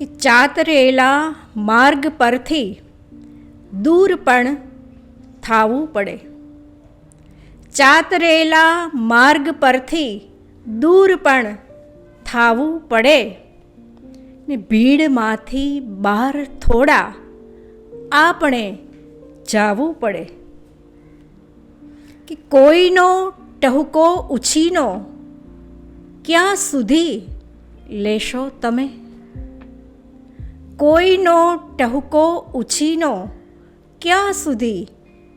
કે ચાતરેલા માર્ગ પરથી દૂર પણ થાવું પડે. ચાતરેલા માર્ગ પરથી દૂર પણ થાવું પડે. ને ભીડમાંથી બહાર થોડા આપણે જાવું પડે. કે કોઈનો ટહુકો ઉછીનો ક્યાં સુધી લેશો તમે? કોઈનો ટહુકો ઉછીનો, ક્યાં સુધી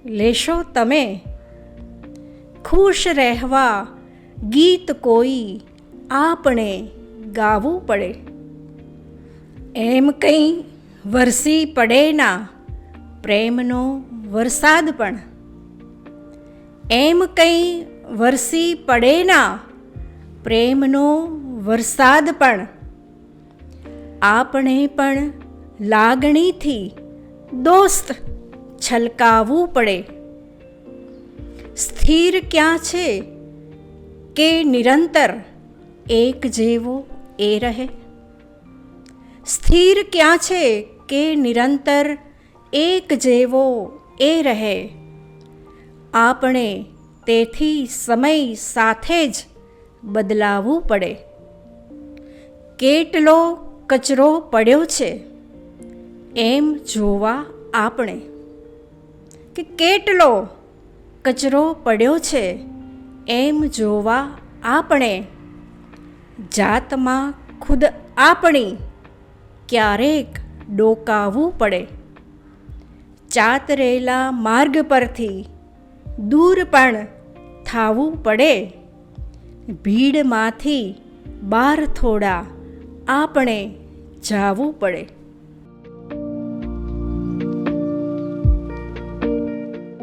લેશો તમે? ખુશ રહેવા ગીત કોઈ આપણે ગાવું પડે. એમ કંઈ વરસી પડે ના પ્રેમનો વરસાદ પણ. એમ કંઈ વરસી પડેના પ્રેમનો વરસાદ પણ. આપણે પણ લાગણીથી દોસ્ત છલકાવવું પડે. સ્થિર ક્યાં છે કે નિરંતર એક જેવો એ રહે? સ્થિર ક્યાં છે કે નિરંતર એક જેવો એ રહે? આપણે તેથી સમય સાથે જ બદલાવવું પડે. કેટલો કચરો પડ્યો છે? એમ જોવા આપણે કે કેટલો કચરો પડ્યો છે, એમ જોવા આપણે જાતમાં ખુદ આપણી ક્યારેક ડોકાવવું પડે. ચાતરેલા માર્ગ પરથી દૂર પણ થાવું પડે. ભીડમાંથી બહાર થોડા આપણે જાવું પડે.